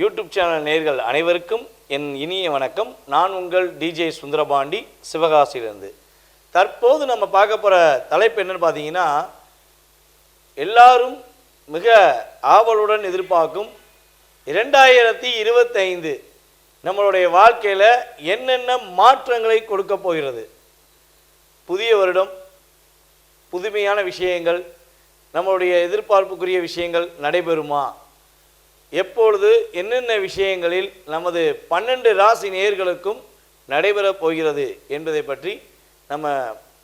YouTube channel நேர்கள் அனைவருக்கும் என் இனிய வணக்கம். நான் உங்கள் டிஜே சுந்தரபாண்டி சிவகாசியிலிருந்து. தற்போது நம்ம பார்க்க போகிற தலைப்பு என்னன்னு பார்த்தீங்கன்னா எல்லாரும் மிக ஆவலுடன் எதிர்பார்க்கும் இரண்டாயிரத்தி இருபத்தைந்து நம்மளுடைய வாழ்க்கையில் என்னென்ன மாற்றங்களை கொடுக்க போகிறது? புதிய வருடம் புதுமையான விஷயங்கள் நம்மளுடைய எதிர்பார்ப்புக்குரிய விஷயங்கள் நடைபெறுமா? எப்பொழுது என்னென்ன விஷயங்களில் நமது பன்னெண்டு ராசி நேர்களுக்கும் நடைபெறப் போகிறது என்பதை பற்றி நம்ம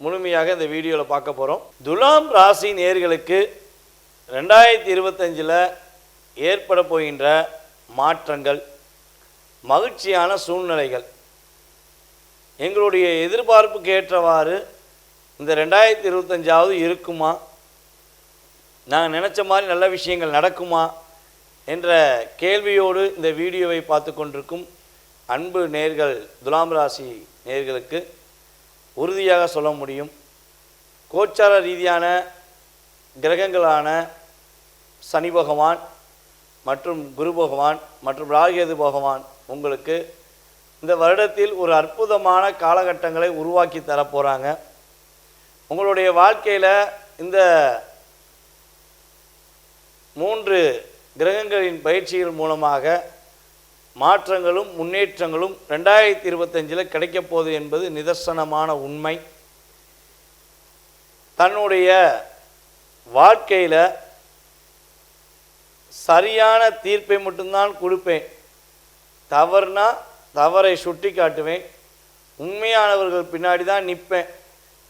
முழுமையாக இந்த வீடியோவில் பார்க்க போகிறோம் துலாம் ராசி நேர்களுக்கு ரெண்டாயிரத்தி இருபத்தஞ்சில் ஏற்பட போகின்ற மாற்றங்கள் மகிழ்ச்சியான சூழ்நிலைகள். எங்களுடைய எதிர்பார்ப்புக்கு ஏற்றவாறு இந்த ரெண்டாயிரத்தி இருபத்தஞ்சாவது இருக்குமா? நாங்கள் நினச்ச மாதிரி நல்ல விஷயங்கள் நடக்குமா? என்ற கேள்வியோடு இந்த வீடியோவை பார்த்து கொண்டிருக்கும் அன்பு நேர்கள் துலாம் ராசி நேர்களுக்கு உறுதியாக சொல்ல முடியும். கோச்சார ரீதியான கிரகங்களான சனி பகவான் மற்றும் குரு பகவான் மற்றும் ராகேது பகவான் உங்களுக்கு இந்த வருடத்தில் ஒரு அற்புதமான காலகட்டங்களை உருவாக்கி தரப்போகிறாங்க உங்களுடைய வாழ்க்கையில் இந்த மூன்று கிரகங்களின் பயிற்சிகள் மூலமாக மாற்றங்களும் முன்னேற்றங்களும் ரெண்டாயிரத்தி இருபத்தஞ்சில் கிடைக்கப் போகுது என்பது நிதர்சனமான உண்மை. தன்னுடைய வாழ்க்கையில் சரியான தீர்ப்பை மட்டும்தான் கொடுப்பேன். தவறுனா தவறை சுட்டி காட்டுவேன் உண்மையானவர்கள் பின்னாடி தான் நிற்பேன்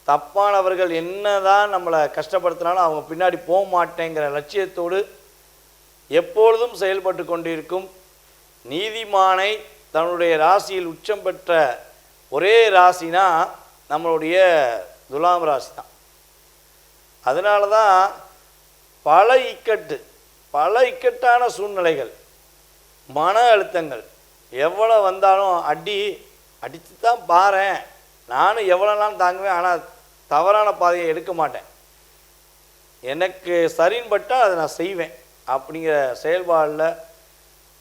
தப்பானவர்கள் என்னதான் நம்மளை கஷ்டப்படுத்தினாலும் அவங்க பின்னாடி போக மாட்டேங்கிற லட்சியத்தோடு எப்பொழுதும் செயல்பட்டு கொண்டிருக்கும். நீதிமானை தன்னுடைய ராசியில் உச்சம் பெற்ற ஒரே ராசினா நம்மளுடைய துலாம் ராசி தான் அதனால தான் பல இக்கட்டு பல இக்கட்டான சூழ்நிலைகள் மன அழுத்தங்கள் எவ்வளோ வந்தாலும் அடி அடித்து தான் பாரேன் நானும் எவ்வளோனாலும் தாங்குவேன் ஆனால் தவறான பாதையை எடுக்க மாட்டேன். எனக்கு சரின்பட்டால் அதை நான் செய்வேன். அப்படிங்கிற செயல்பாடில்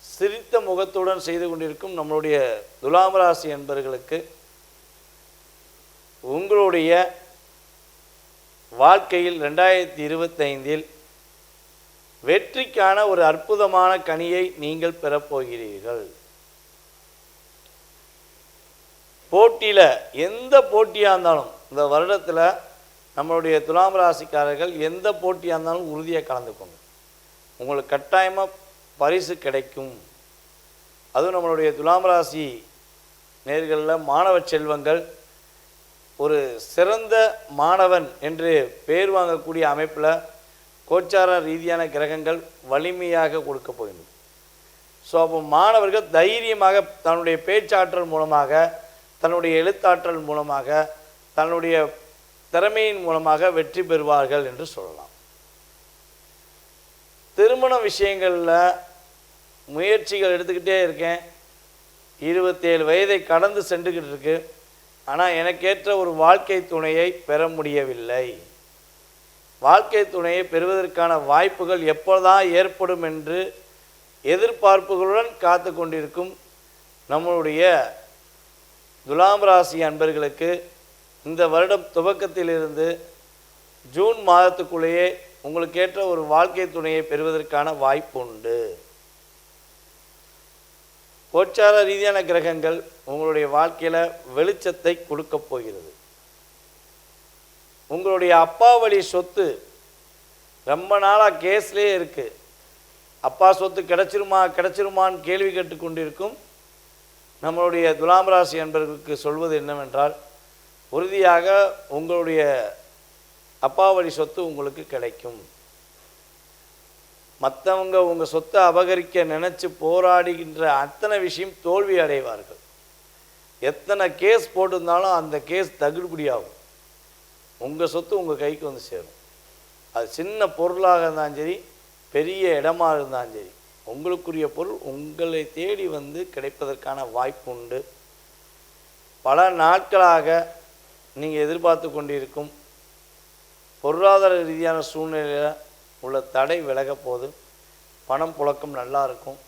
சிரித்த முகத்துடன் செய்து கொண்டிருக்கும் நம்மளுடைய துலாம் ராசி என்பவர்களுக்கு உங்களுடைய வாழ்க்கையில் ரெண்டாயிரத்தி இருபத்தைந்தில் வெற்றிக்கான ஒரு அற்புதமான கனியை நீங்கள் பெறப்போகிறீர்கள் போட்டியில் எந்த போட்டியாக இருந்தாலும் இந்த வருடத்தில் நம்மளுடைய துலாம் ராசிக்காரர்கள் எந்த போட்டியாக இருந்தாலும் உறுதியாக கலந்துக்கணும் உங்களுக்கு கட்டாயமாக பரிசு கிடைக்கும். அதுவும் நம்மளுடைய துலாம் ராசி நேர்களில் மாணவ செல்வங்கள் ஒரு சிறந்த மாணவன் என்று பேர் வாங்கக்கூடிய அமைப்பில் கோச்சார ரீதியான கிரகங்கள் வலிமையாக கொடுக்க போகிறது ஸோ அப்போ மாணவர்கள் தைரியமாக தன்னுடைய பேச்சாற்றல் மூலமாக தன்னுடைய எழுத்தாற்றல் மூலமாக தன்னுடைய திறமையின் மூலமாக வெற்றி பெறுவார்கள் என்று சொல்லலாம். திருமண விஷயங்களில் முயற்சிகள் எடுத்துக்கிட்டே இருக்கேன். இருபத்தேழு வயதை கடந்து சென்றுக்கிட்டு இருக்கு. ஆனால் எனக்கேற்ற ஒரு வாழ்க்கை துணையை பெற முடியவில்லை. வாழ்க்கை துணையை பெறுவதற்கான வாய்ப்புகள் எப்போதான் ஏற்படும் என்று எதிர்பார்ப்புகளுடன் காத்து கொண்டிருக்கும் நம்மளுடைய துலாம் ராசி அன்பர்களுக்கு இந்த வருடம் துவக்கத்திலிருந்து ஜூன் மாதத்துக்குள்ளேயே உங்களுக்கு ஏற்ற ஒரு வாழ்க்கை துணையை பெறுவதற்கான வாய்ப்பு உண்டு. கோச்சார ரீதியான கிரகங்கள் உங்களுடைய வாழ்க்கையில் வெளிச்சத்தை கொடுக்க போகிறது. உங்களுடைய அப்பா வழி சொத்து ரொம்ப நாளாக கேஸ்லேயே இருக்குது அப்பா சொத்து கிடச்சிருமா கிடச்சிருமான்னு கேள்வி கேட்டுக்கொண்டிருக்கும் நம்மளுடைய துலாம் ராசி என்பவர்களுக்கு சொல்வது என்னவென்றால் உறுதியாக உங்களுடைய அப்பா வழி சொத்து உங்களுக்கு கிடைக்கும். மற்றவங்க உங்கள் சொத்தை அபகரிக்க நினச்சி போராடுகின்ற அத்தனை விஷயம் தோல்வி அடைவார்கள். எத்தனை கேஸ் போட்டிருந்தாலும் அந்த கேஸ் தகுடுபடியாகும் உங்கள் சொத்து உங்கள் கைக்கு வந்து சேரும். அது சின்ன பொருளாக இருந்தாலும் சரி பெரிய இடமா இருந்தாலும் சரி உங்களுக்குரிய பொருள் உங்களை தேடி வந்து கிடைப்பதற்கான வாய்ப்பு உண்டு. பல நாட்களாக நீங்கள் எதிர்பார்த்து கொண்டிருக்கும் பொருளாதார ரீதியான சூழ்நிலையில் உள்ள தடை விலக போது பணம் புழக்கம் நல்லா இருக்கும்.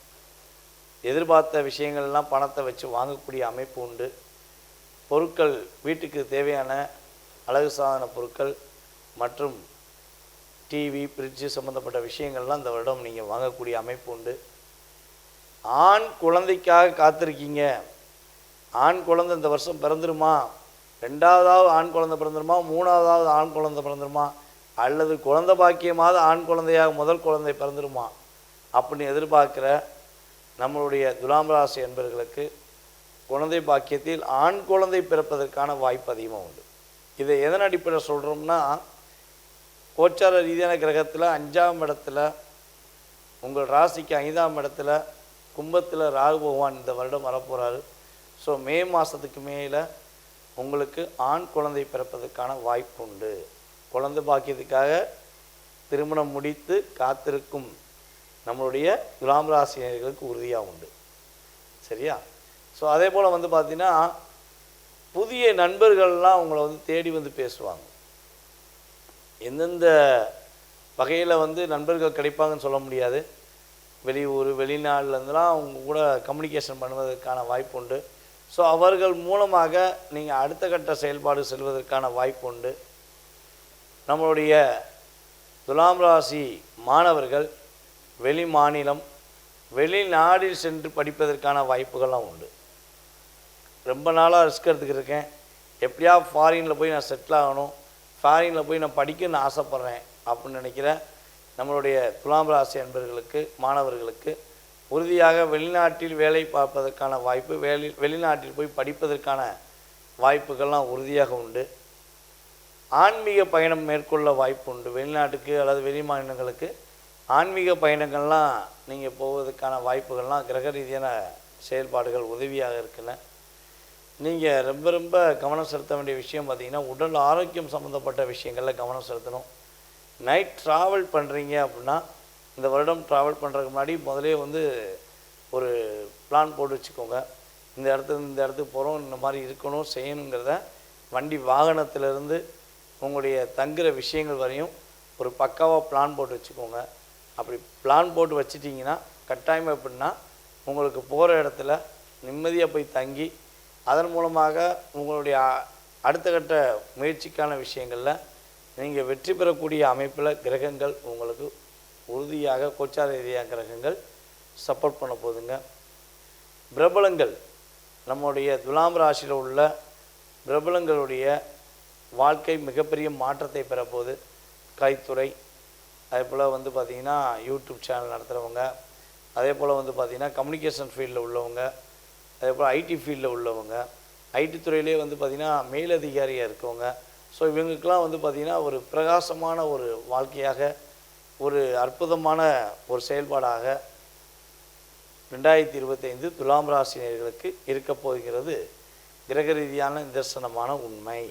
எதிர்பார்த்த விஷயங்கள்லாம் பணத்தை வச்சு வாங்கக்கூடிய அமைப்பு உண்டு. பொருட்கள் வீட்டுக்கு தேவையான அழகு சாதன பொருட்கள் மற்றும் டிவி ஃப்ரிட்ஜு சம்மந்தப்பட்ட விஷயங்கள்லாம் இந்த வருடம் நீங்கள் வாங்கக்கூடிய அமைப்பு உண்டு. ஆண் குழந்தைக்காக காத்திருக்கீங்க. ஆண் குழந்தை இந்த வருஷம் பிறந்துருமா? ரெண்டாவதாவது ஆண் குழந்தை பிறந்துருமா? மூணாவதாவது ஆண் குழந்தை பிறந்துருமா? அல்லது குழந்தை பாக்கியமாவது ஆண் குழந்தையாக முதல் குழந்தை பிறந்துருமா? அப்படின்னு எதிர்பார்க்குற நம்மளுடைய துலாம் ராசி என்பர்களுக்கு குழந்தை பாக்கியத்தில் ஆண் குழந்தை பிறப்பதற்கான வாய்ப்பு அதிகமாக உண்டு. இதை எதன் அடிப்படையில் சொல்கிறோம்னா கோச்சார ரீதியான கிரகத்தில் அஞ்சாம் இடத்துல உங்கள் ராசிக்கு ஐந்தாம் இடத்துல கும்பத்தில் ராகு பகவான் இந்த வருடம் வரப்போகிறாரு ஸோ மே மாதத்துக்கு மேலே உங்களுக்கு ஆண் குழந்தை பிறப்பதற்கான வாய்ப்பு உண்டு. குழந்தை பாக்கியத்துக்காக திருமணம் முடித்து காத்திருக்கும் நம்மளுடைய துலாம் ராசினியர்களுக்கு உறுதியாக உண்டு. சரியா? ஸோ அதே போல் வந்து பார்த்தீங்கன்னா புதிய நண்பர்கள்லாம் உங்களை வந்து தேடி வந்து பேசுவாங்க. எந்தெந்த வகையில் வந்து நண்பர்கள் கிடைப்பாங்கன்னு சொல்ல முடியாது. வெளியூர் வெளிநாடுலேருந்துலாம் அவங்க கூட கம்யூனிகேஷன் பண்ணுவதற்கான வாய்ப்பு உண்டு. ஸோ அவர்கள் மூலமாக நீங்கள் அடுத்த கட்ட செயல்பாடு செல்வதற்கான வாய்ப்பு உண்டு நம்மளுடைய துலாம் ராசி மாணவர்கள் வெளி மாநிலம் வெளிநாடில் சென்று படிப்பதற்கான வாய்ப்புகள்லாம் உண்டு. ரொம்ப நாளாக ரிஸ்க் எடுத்துக்கிட்டு இருக்கேன். எப்படியா ஃபாரினில் போய் நான் செட்டில் ஆகணும். ஃபாரினில் போய் நான் படிக்கணும்னு ஆசைப்பட்றேன் அப்படின்னு நினைக்கிற நம்மளுடைய துலாம் ராசி அன்பர்களுக்கு மாணவர்களுக்கு உறுதியாக வெளிநாட்டில் வேலை பார்ப்பதற்கான வாய்ப்பு வேலை வெளிநாட்டில் போய் படிப்பதற்கான வாய்ப்புகள்லாம் உறுதியாக உண்டு. ஆன்மீக பயணம் மேற்கொள்ள வாய்ப்பு உண்டு. வெளிநாட்டுக்கு அல்லது வெளி மாநிலங்களுக்கு ஆன்மீக பயணங்கள்லாம் நீங்கள் போவதற்கான வாய்ப்புகள்லாம் கிரக ரீதியான செயல்பாடுகள் உதவியாக இருக்குன்னு நீங்கள் ரொம்ப ரொம்ப கவனம் செலுத்த வேண்டிய விஷயம் பார்த்திங்கன்னா உடல் ஆரோக்கியம் சம்மந்தப்பட்ட விஷயங்களில் கவனம் செலுத்தணும். நைட் ட்ராவல் பண்ணுறீங்க அப்படின்னா இந்த வருடம் ட்ராவல் பண்ணுறதுக்கு முன்னாடி முதலே வந்து ஒரு பிளான் போட்டு வச்சுக்கோங்க. இந்த இடத்துல இந்த இடத்துக்கு போகிறோம் இந்த மாதிரி இருக்கணும் செய்யணுங்கிறத வண்டி வாகனத்திலிருந்து உங்களுடைய தங்குற விஷயங்கள் வரையும் ஒரு பக்காவாக பிளான் போட்டு வச்சுக்கோங்க. அப்படி பிளான் போட்டு வச்சிட்டிங்கன்னா கட்டாயம் எப்படின்னா உங்களுக்கு போகிற இடத்துல நிம்மதியாக போய் தங்கி அதன் மூலமாக உங்களுடைய அடுத்த கட்ட முயற்சிக்கான விஷயங்களில் நீங்கள் வெற்றி பெறக்கூடிய அமைப்பில் கிரகங்கள் உங்களுக்கு உறுதியாக கோச்சார ரீதியாக கிரகங்கள் சப்போர்ட் பண்ண போகுதுங்க. பிரபலங்கள் நம்முடைய துலாம் ராசியில் உள்ள பிரபலங்களுடைய வாழ்க்கை மிகப்பெரிய மாற்றத்தை பெறப்போகுது. கலைத்துறை அதே போல் வந்து பார்த்திங்கன்னா யூடியூப் சேனல் நடத்துகிறவங்க அதே போல் வந்து பார்த்திங்கன்னா கம்யூனிகேஷன் ஃபீல்டில் உள்ளவங்க அதே போல் ஐடி ஃபீல்டில் உள்ளவங்க ஐடி துறையிலே வந்து பார்த்திங்கன்னா மேலதிகாரியாக இருக்கவங்க. ஸோ இவங்களுக்கெல்லாம் வந்து பார்த்திங்கன்னா ஒரு பிரகாசமான ஒரு வாழ்க்கையாக ஒரு அற்புதமான ஒரு செயல்பாடாக ரெண்டாயிரத்தி இருபத்தைந்து துலாம் ராசினியர்களுக்கு இருக்கப் போகிறது கிரக ரீதியான நிதர்சனமான உண்மை.